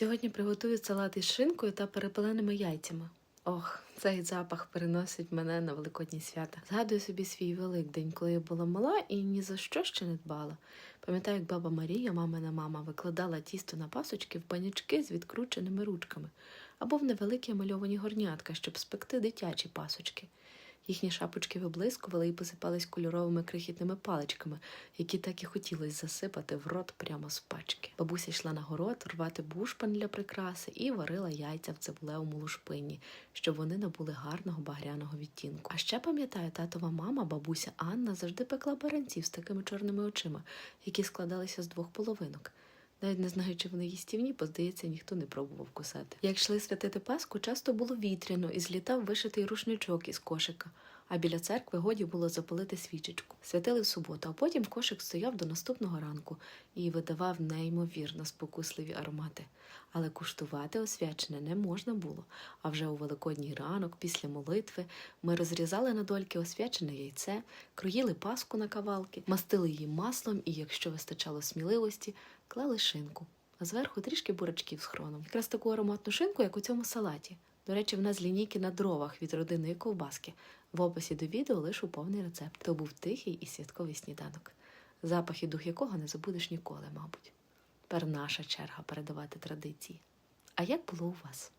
Сьогодні приготую салат із шинкою та перепеленими яйцями. Ох, цей запах переносить мене на великодні свята. Згадую собі свій великдень, коли я була мала і ні за що ще не дбала. Пам'ятаю, як баба Марія, мамина мама, викладала тісто на пасочки в панячки з відкрученими ручками або в невеликі мальовані горнятка, щоб спекти дитячі пасочки. Їхні шапочки виблискували і посипались кольоровими крихітними паличками, які так і хотілося засипати в рот прямо з пачки. Бабуся йшла на город рвати бушпан для прикраси і варила яйця в цибулевому лушпині, щоб вони набули гарного багряного відтінку. А ще пам'ятаю, татова мама, бабуся Анна, завжди пекла баранців з такими чорними очима, які складалися з двох половинок. Навіть не знаю, чи вони їстівні, бо здається, ніхто не пробував кусати. Як йшли святити Пасху, часто було вітряно і злітав вишитий рушничок із кошика, а біля церкви годі було запалити свічечку. Святили в суботу, а потім кошик стояв до наступного ранку і видавав неймовірно спокусливі аромати. Але куштувати освячене не можна було. А вже у великодній ранок, після молитви, ми розрізали на дольки освячене яйце, кроїли паску на кавалки, мастили її маслом і, якщо вистачало сміливості, клали шинку, а зверху трішки бурачків з хроном. Якраз таку ароматну шинку, як у цьому салаті. До речі, в нас лінійки на дровах від родинної ковбаски. В описі до відео лишу повний рецепт. То був тихий і святковий сніданок, запах і дух якого не забудеш ніколи, мабуть. Тепер наша черга передавати традиції. А як було у вас?